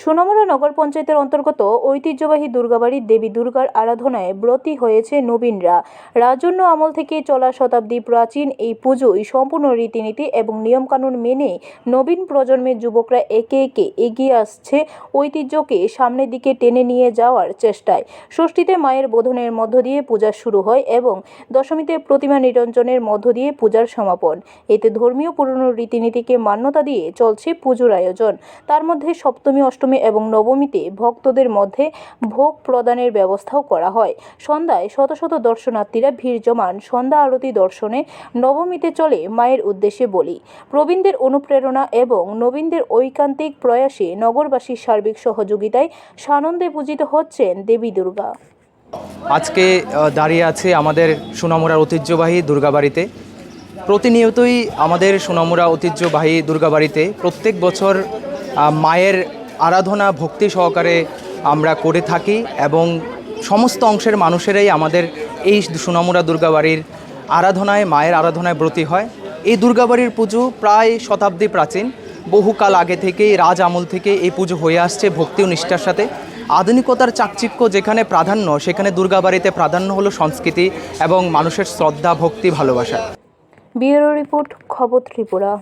সোনামুড়া নগর পঞ্চায়েতের অন্তর্গত ঐতিহ্যবাহী দুর্গাবাড়ির দেবী দুর্গার আরাধনায় ব্রতী হয়েছে নবীনরা। রাজন্য আমল থেকে চলা শতাব্দী প্রাচীন এই পুজোয় সম্পূর্ণ রীতিনীতি এবং নিয়মকানুন মেনে নবীন প্রজন্মের যুবকরা একে একে এগিয়ে আসছে ঐতিহ্যকে সামনের দিকে টেনে নিয়ে যাওয়ার চেষ্টায়। ষষ্ঠীতে মায়ের বোধনের মধ্য দিয়ে পূজা শুরু হয় এবং দশমীতে প্রতিমা নিরঞ্জনের মধ্য দিয়ে পূজার সমাপন। এতে ধর্মীয় পুরনো রীতিনীতিকে মান্যতা দিয়ে চলছে পুজোর আয়োজন। তার মধ্যে সপ্তমী, অষ্টমী এবং নবমীতে ভক্তদের মধ্যে ভোগ প্রদানের ব্যবস্থাও করা হয়। সন্ধ্যায় শত শত দর্শনার্থীরা ভিড় জমান সন্ধ্যা আরতি দর্শনে নবমীতে চলে মায়ের উদ্দেশ্যে বলি। প্রবীণদের অনুপ্রেরণা এবং নবীনদের ঐকান্তিক প্রয়াসে নগরবাসীর সার্বিক সহযোগিতায় সানন্দে পূজিত হচ্ছেন দেবী দুর্গা। আজকে দাঁড়িয়ে আছে আমাদের সোনামুড়ার ঐতিহ্যবাহী দুর্গাবাড়িতে। প্রতিনিয়তই আমাদের সুনামুরা ঐতিহ্যবাহী দুর্গাবাড়িতে প্রত্যেক বছর মায়ের আরাধনা ভক্তি সহকারে আমরা করে থাকি এবং সমস্ত অংশের মানুষেরাই আমাদের এই সোনামুড়া দুর্গাবাড়ির আরাধনায়, মায়ের আরাধনায় ব্রতী হয়। এই দুর্গাবাড়ির পুজো প্রায় শতাব্দী প্রাচীন। বহুকাল আগে থেকেই, রাজ আমল থেকে এই পুজো হয়ে আসছে ভক্তি ও নিষ্ঠার সাথে। আধুনিকতার চাকচিক্য যেখানে প্রাধান্য, সেখানে দুর্গাবাড়িতে প্রাধান্য হলো সংস্কৃতি এবং মানুষের শ্রদ্ধা, ভক্তি, ভালোবাসা। ব্যুরো রিপোর্ট, খবর ত্রিপুরা।